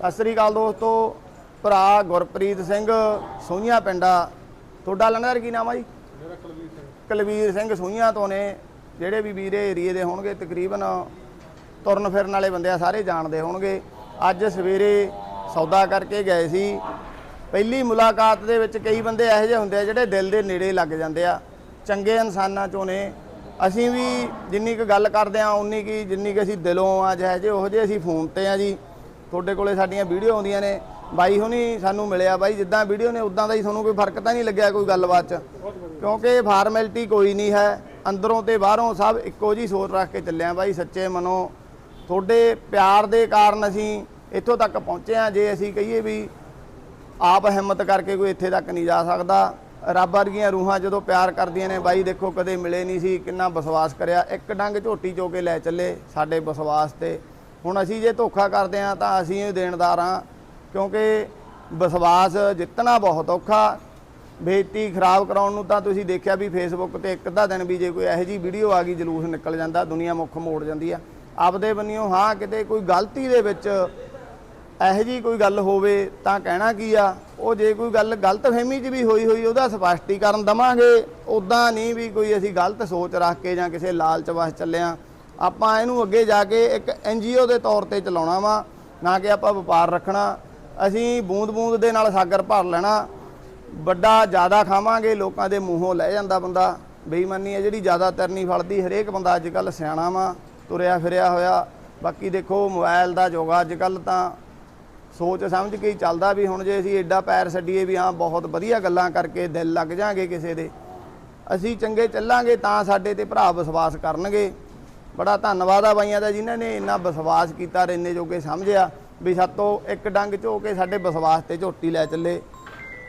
ਸਤਿ ਸ੍ਰੀ ਅਕਾਲ ਦੋਸਤੋ ਭਰਾ ਗੁਰਪ੍ਰੀਤ ਸਿੰਘ ਸੋਹੀਆਂ ਪਿੰਡਾ। ਤੁਹਾਡਾ ਲੰਗਰ ਕੀ ਨਾਮ ਆ ਜੀ? ਮੇਰਾ ਕੁਲਵੀਰ ਸਿੰਘ। ਕੁਲਵੀਰ ਸਿੰਘ ਸੋਹੀਆਂ ਤੋਂ ਨੇ ਜਿਹੜੇ ਵੀ ਵੀਰੇ ਏਰੀਏ ਦੇ ਹੋਣਗੇ ਤਕਰੀਬਨ ਤੁਰਨ ਫਿਰਨ ਵਾਲੇ ਬੰਦੇ ਆ ਸਾਰੇ ਜਾਣਦੇ ਹੋਣਗੇ। ਅੱਜ ਸਵੇਰੇ ਸੌਦਾ ਕਰਕੇ ਗਏ ਸੀ। ਪਹਿਲੀ ਮੁਲਾਕਾਤ ਦੇ ਵਿੱਚ ਕਈ ਬੰਦੇ ਇਹੋ ਜਿਹੇ ਹੁੰਦੇ ਆ ਜਿਹੜੇ ਦਿਲ ਦੇ ਨੇੜੇ ਲੱਗ ਜਾਂਦੇ ਆ। ਚੰਗੇ ਇਨਸਾਨਾਂ ਚੋਂ ਨੇ। ਅਸੀਂ ਵੀ ਜਿੰਨੀ ਕੁ ਗੱਲ ਕਰਦੇ ਆ ਉਨੀ ਕੀ ਜਿੰਨੀ ਕੁ ਅਸੀਂ ਦਿਲੋਂ ਆ ਜਿਹੇ ਜਿਹੇ ਉਹੋ ਜਿਹੇ ਅਸੀਂ ਫੋਨ ਤੇ ਆ ਜੀ। ਤੁਹਾਡੇ ਕੋਲੇ ਸਾਡੀਆਂ ਵੀਡੀਓ ਆਉਂਦੀਆਂ ਨੇ। ਬਾਈ ਹੁਣੀ ਸਾਨੂੰ ਮਿਲਿਆ। ਬਾਈ ਜਿੱਦਾਂ ਵੀਡੀਓ ਨੇ, ਉਦਾਂ ਦਾ ਹੀ ਤੁਹਾਨੂੰ ਕੋਈ ਫ਼ਰਕ ਤਾਂ ਨਹੀਂ ਲੱਗਿਆ ਕੋਈ ਗੱਲਬਾਤ 'ਚ? ਕਿਉਂਕਿ ਫਾਰਮੈਲਿਟੀ ਕੋਈ ਨਹੀਂ ਹੈ। ਅੰਦਰੋਂ ਤੇ ਬਾਹਰੋਂ ਸਭ ਇੱਕੋ ਜੀ ਸੋਚ ਰੱਖ ਕੇ ਚੱਲਿਆ ਬਾਈ, ਸੱਚੇ ਮਨੋਂ। ਤੁਹਾਡੇ ਪਿਆਰ ਦੇ ਕਾਰਨ ਅਸੀਂ ਇੱਥੋਂ ਤੱਕ ਪਹੁੰਚੇ ਆ। ਜੇ ਅਸੀਂ ਕਹੀਏ ਵੀ ਆਪ ਹਿੰਮਤ ਕਰਕੇ ਕੋਈ ਇੱਥੇ ਤੱਕ ਨਹੀਂ ਜਾ ਸਕਦਾ। ਰੱਬ ਵਰਗੀਆਂ ਰੂਹਾਂ ਜਦੋਂ ਪਿਆਰ ਕਰਦੀਆਂ ਨੇ, ਬਾਈ ਦੇਖੋ ਕਦੇ ਮਿਲੇ ਨਹੀਂ ਸੀ, ਕਿੰਨਾ ਵਿਸ਼ਵਾਸ ਕਰਿਆ। ਇੱਕ ਡੰਗ ਝੋਟੀ ਚੋ ਕੇ ਲੈ ਚੱਲੇ ਸਾਡੇ ਵਿਸ਼ਵਾਸ ਤੇ। ਹੁਣ ਅਸੀਂ ਜੇ ਧੋਖਾ ਕਰਦੇ ਆ ਤਾਂ ਅਸੀਂ ਇਹ ਦੇਣਦਾਰ ਆ ਕਿਉਂਕਿ ਵਿਸ਼ਵਾਸ ਜਿੱਤਣਾ ਬਹੁਤ ਔਖਾ। ਬੇਇੱਜ਼ਤੀ ਖਰਾਬ ਕਰਾਉਣ ਨੂੰ ਤਾਂ ਤੁਸੀਂ ਦੇਖਿਆ ਵੀ ਫੇਸਬੁੱਕ ਤੇ ਇੱਕ ਅੱਧਾ ਦਿਨ ਵੀ ਜੇ ਕੋਈ ਇਹੋ ਜੀ ਵੀਡੀਓ ਆ ਗਈ, ਜਲੂਸ ਨਿਕਲ ਜਾਂਦਾ, ਦੁਨੀਆ ਮੁੱਖ ਮੋੜ ਜਾਂਦੀ ਆ। ਆਪਦੇ ਬੰਨਿਓ ਹਾਂ, ਕਿਤੇ ਕੋਈ ਗਲਤੀ ਦੇ ਵਿੱਚ ਇਹੋ ਜੀ ਕੋਈ ਗੱਲ ਹੋਵੇ ਤਾਂ ਕਹਿਣਾ ਕੀ ਆ? ਉਹ ਜੇ ਕੋਈ ਗੱਲ ਗਲਤ ਫਹਿਮੀ 'ਚ ਵੀ ਹੋਈ ਹੋਈ, ਉਹਦਾ ਸਪਸ਼ਟੀਕਰਨ ਦਵਾਂਗੇ। ਉਦਾਂ ਨਹੀਂ ਵੀ ਕੋਈ ਅਸੀਂ ਗਲਤ ਸੋਚ ਰੱਖ ਕੇ ਜਾਂ ਕਿਸੇ ਲਾਲਚ ਵਸ ਚੱਲਿਆ ਆਪਾਂ ਇਹਨੂੰ ਅੱਗੇ ਜਾ ਕੇ ਇੱਕ ਐਨਜੀਓ ਦੇ ਤੌਰ ਤੇ ਚਲਾਉਣਾ ਵਾ, ਨਾ ਕਿ ਆਪਾਂ ਵਪਾਰ ਰੱਖਣਾ। ਅਸੀਂ ਬੂੰਦ-ਬੂੰਦ ਦੇ ਨਾਲ ਸਾਗਰ ਭਰ ਲੈਣਾ। ਵੱਡਾ ਜ਼ਿਆਦਾ ਖਾਵਾਂਗੇ, ਲੋਕਾਂ ਦੇ ਮੂੰਹੋਂ ਲੈ ਜਾਂਦਾ ਬੰਦਾ। ਬੇਈਮਾਨੀ ਹੈ ਜਿਹੜੀ ਜ਼ਿਆਦਾਤਰ ਨਹੀਂ ਫਲਦੀ, ਹਰੇਕ ਬੰਦਾ ਅੱਜ ਕੱਲ ਸਿਆਣਾ ਵਾ, ਤੁਰਿਆ ਫਿਰਿਆ ਹੋਇਆ। ਬਾਕੀ ਦੇਖੋ ਮੋਬਾਈਲ ਦਾ ਯੋਗਾ ਅੱਜ ਕੱਲ ਤਾਂ। ਸੋਚ ਸਮਝ ਕੇ ਹੀ ਚੱਲਦਾ ਵੀ ਹੁਣ ਜੇ ਅਸੀਂ ਐਡਾ ਪੈਰ ਛੱਡੀਏ ਵੀ ਹਾਂ, ਬਹੁਤ ਵਧੀਆ ਗੱਲਾਂ ਕਰਕੇ ਦਿਲ ਲੱਗ ਜਾਾਂਗੇ ਕਿਸੇ ਦੇ। ਅਸੀਂ ਚੰਗੇ ਚੱਲਾਂਗੇ ਤਾਂ ਸਾਡੇ ਤੇ ਭਰਾ ਵਿਸ਼ਵਾਸ ਕਰਨਗੇ। ਬੜਾ ਧੰਨਵਾਦ ਆ ਬਾਈਆਂ ਦਾ ਜਿਨ੍ਹਾਂ ਨੇ ਇੰਨਾ ਵਿਸ਼ਵਾਸ ਕੀਤਾ ਰੇਨੇ ਜੋਗੇ ਸਮਝਿਆ ਵੀ ਸਾਤੋਂ ਇੱਕ ਡੰਗ ਝੋ ਕੇ ਸਾਡੇ ਵਿਸ਼ਵਾਸ ਤੇ ਝੋਟੀ ਲੈ ਚੱਲੇ।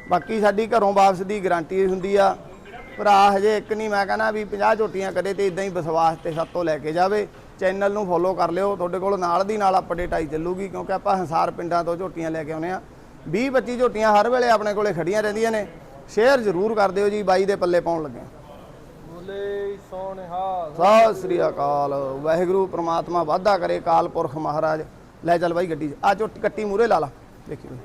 ਬਾਕੀ ਸਾਡੀ ਘਰੋਂ ਵਾਪਸ ਦੀ ਗਾਰੰਟੀ ਹੁੰਦੀ ਆ। ਭਰਾ ਹਜੇ ਇੱਕ ਨਹੀਂ, ਮੈਂ ਕਹਿੰਦਾ ਵੀ 50 ਝੋਟੀਆਂ ਕਰੇ ਤੇ ਇਦਾਂ ਹੀ ਵਿਸ਼ਵਾਸ ਤੇ ਸਾਤੋਂ ਲੈ ਕੇ ਜਾਵੇ। ਚੈਨਲ ਨੂੰ ਫੋਲੋ ਕਰ ਲਿਓ, ਤੁਹਾਡੇ ਕੋਲ ਨਾਲ ਦੀ ਨਾਲ ਅਪਡੇਟ ਆਈ ਚੱਲੂਗੀ ਕਿਉਂਕਿ ਆਪਾਂ ਹੰਸਾਰ ਪਿੰਡਾਂ ਤੋਂ ਝੋਟੀਆਂ ਲੈ ਕੇ ਆਉਨੇ ਆ। 20 25 ਝੋਟੀਆਂ ਹਰ ਵੇਲੇ ਆਪਣੇ ਕੋਲੇ ਖੜੀਆਂ ਰਹਿੰਦੀਆਂ ਨੇ। ਸ਼ੇਅਰ ਜ਼ਰੂਰ ਕਰ ਦਿਓ ਜੀ, ਬਾਈ ਦੇ ਪੱਲੇ ਪਾਉਣ ਲੱਗੇ। ਬੋਲੇ ਸੋਨਿਹਾਲ। ਸਤਿ ਸ੍ਰੀ ਅਕਾਲ। ਵਾਹਿਗੁਰੂ, ਪ੍ਰਮਾਤਮਾ ਵਾਧਾ ਕਰੇ ਕਾਲ ਪੁਰਖ ਮਹਾਰਾਜ। ਲੈ ਚੱਲ ਬਾਈ ਗੱਡੀ 'ਚ। ਆ ਚੋ ਕੱਟੀ ਮੂਰੇ ਲਾ ਲਾ। ਦੇਖਿਓ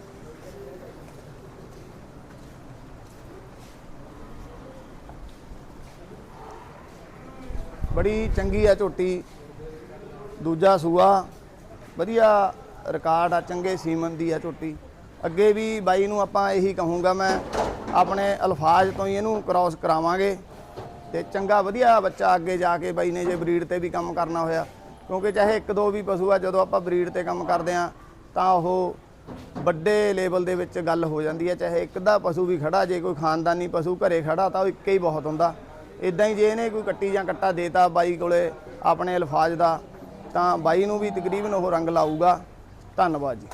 ਬੜੀ ਚੰਗੀ ਆ ਝੋਟੀ। ਦੂਜਾ ਸੂਆ। ਵਧੀਆ ਰਿਕਾਰਡ ਆ, ਚੰਗੇ ਸੀਮਨ ਦੀ ਆ ਝੋਟੀ। ਅੱਗੇ ਵੀ ਬਾਈ ਨੂੰ ਆਪਾਂ ਇਹੀ ਕਹੂੰਗਾ ਮੈਂ, ਆਪਣੇ ਅਲਫਾਜ਼ ਤੋਂ ਹੀ ਇਹਨੂੰ ਕ੍ਰਾਸ ਕਰਾਵਾਂਗੇ। ਤੇ ਚੰਗਾ ਵਧੀਆ ਬੱਚਾ ਅੱਗੇ ਜਾ ਕੇ ਬਾਈ ਨੇ ਜੇ ਬਰੀਡ ਤੇ ਵੀ ਕੰਮ ਕਰਨਾ ਹੋਇਆ। ਕਿਉਂਕਿ ਚਾਹੇ ਇੱਕ ਦੋ ਵੀ ਪਸ਼ੂ ਆ, ਜਦੋਂ ਆਪਾਂ ਬਰੀਡ ਤੇ ਕੰਮ ਕਰਦੇ ਆ, ਤਾਂ ਉਹ ਵੱਡੇ ਲੈਵਲ ਦੇ ਵਿੱਚ ਗੱਲ ਹੋ ਜਾਂਦੀ ਹੈ। ਚਾਹੇ ਇੱਕ ਦਾ ਪਸ਼ੂ ਵੀ ਖੜਾ, ਜੇ ਕੋਈ ਖਾਨਦਾਨੀ ਪਸ਼ੂ ਘਰੇ ਖੜਾ, ਤਾਂ ਉਹ ਇੱਕ ਹੀ ਬਹੁਤ ਹੁੰਦਾ। ਇਦਾਂ ਹੀ ਜੇ ਇਹਨੇ ਕੋਈ ਕੱਟੀ ਜਾਂ ਕੱਟਾ ਦੇਤਾ ਬਾਈ ਕੋਲੇ ਆਪਣੇ ਅਲਫਾਜ਼ ਦਾ, ਤਾਂ ਬਾਈ ਨੂੰ ਵੀ ਤਕਰੀਬਨ ਉਹ ਰੰਗ ਲਾਊਗਾ। ਧੰਨਵਾਦ ਜੀ।